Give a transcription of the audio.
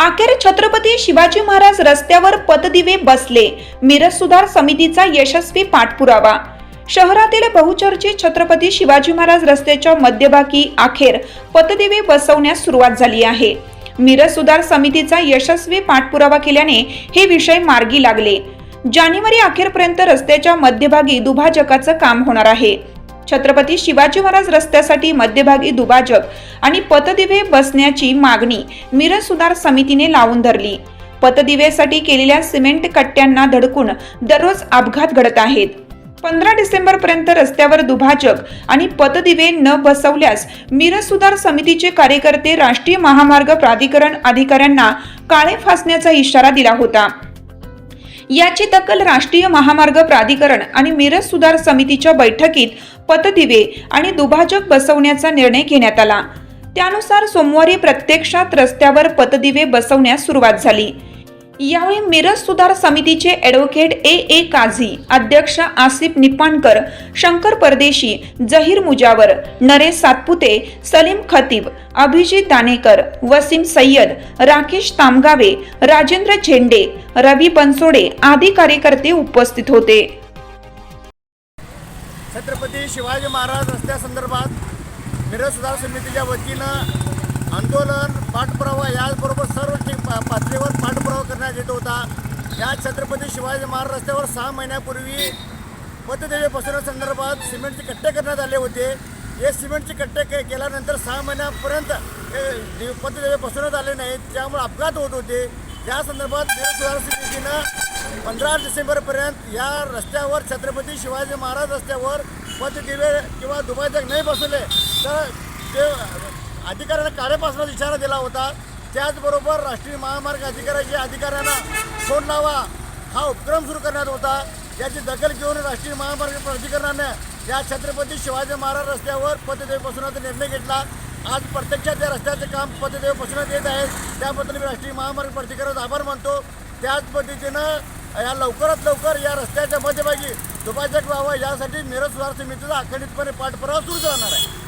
अखेर छत्रपती शिवाजी महाराज रस्त्यावर पतदिवे बसले. मिरज सुधार समितीचा यशस्वी पाठपुरावा. शहरातील बहुचर्चित छत्रपती शिवाजी महाराज रस्त्याच्या मध्यभागी अखेर पतदिवे बसवण्यास सुरुवात झाली आहे. मिरज सुधार समितीचा यशस्वी पाठपुरावा केल्याने हे विषय मार्गी लागले. जानेवारी अखेरपर्यंत रस्त्याच्या मध्यभागी दुभाजकाचं काम होणार आहे. छत्रपती शिवाजी महाराज रस्त्यासाठी मध्यभागी दुभाजक आणि पतदिवे बसण्याची मागणी मिरज सुधार समितीने लावून धरली. पतदिवेसाठी केलेल्या सिमेंट कट्ट्यांना धडकून दररोज अपघात घडत आहेत. पंधरा डिसेंबर पर्यंत रस्त्यावर दुभाजक आणि पतदिवे न बसवल्यास मिरज सुधार समितीचे कार्यकर्ते राष्ट्रीय महामार्ग प्राधिकरण अधिकाऱ्यांना काळे फासण्याचा इशारा दिला होता. याची दखल राष्ट्रीय महामार्ग प्राधिकरण आणि मिरज सुधार समितीच्या बैठकीत पतदिवे आणि दुभाजक बसवण्याचा निर्णय घेण्यात आला. त्यानुसार सोमवारी प्रत्यक्षात रस्त्यावर पतदिवे बसवण्यास सुरुवात झाली. यावेळी मिरज सुधार समितीचे ॲडव्होकेट ए. ए. काझी अध्यक्ष आसिफ निपाणकर शंकर परदेशी जहीर मुजावर नरेश सातपुते सलीम खतीब अभिजित दानेकर वसीम सय्यद राकेश तामगावे राजेंद्र झेंडे रवी बनसोडे आदी कार्यकर्ते उपस्थित होते. छत्रपती शिवाजी महाराज रस्त्यासंदर्भात मिरज सुधार समितीच्या वतीनं आंदोलन पाठपुरावा याचबरोबर सर्व पातळीवर पाठपुरावा करण्यात येत होता. या छत्रपती शिवाजी महाराज रस्त्यावर सहा महिन्यापूर्वी पतदेवी बसवण्यासंदर्भात सिमेंटचे कट्टे करण्यात आले होते. हे सिमेंटचे कट्टे के केल्यानंतर सहा महिन्यापर्यंत हे दे- पतदेवी आले नाहीत त्यामुळे अपघात होत होते. या संदर्भात सुधार समितीनं पंधरा डिसेंबरपर्यंत या रस्त्यावर छत्रपती शिवाजी महाराज रस्त्यावर पतदिवे किंवा दुभाजक नाही बसवले तर ते अधिकाऱ्यांना कार्यपासनाचा इशारा दिला होता. त्याचबरोबर राष्ट्रीय महामार्ग अधिकाऱ्याच्या अधिकाऱ्यांना फोन लावा. हा उपक्रम सुरू करण्यात होता. याची दखल घेऊन राष्ट्रीय महामार्ग प्राधिकरणाने या छत्रपती शिवाजी महाराज रस्त्यावर पतदेव बसवण्याचा निर्णय घेतला. आज प्रत्यक्षात या रस्त्याचे काम पतदेव बसवण्यात येत आहे. त्याबद्दल मी राष्ट्रीय महामार्ग प्राधिकरणाचा आभार मानतो. त्याच पद्धतीनं या लवकरात लवकर या रस्त्याच्या मध्यभागी दुपाचक व्हावं यासाठी मिरज सुधार समितीचा अखंडितपणे पाठपुरावा सुरू करणार आहे.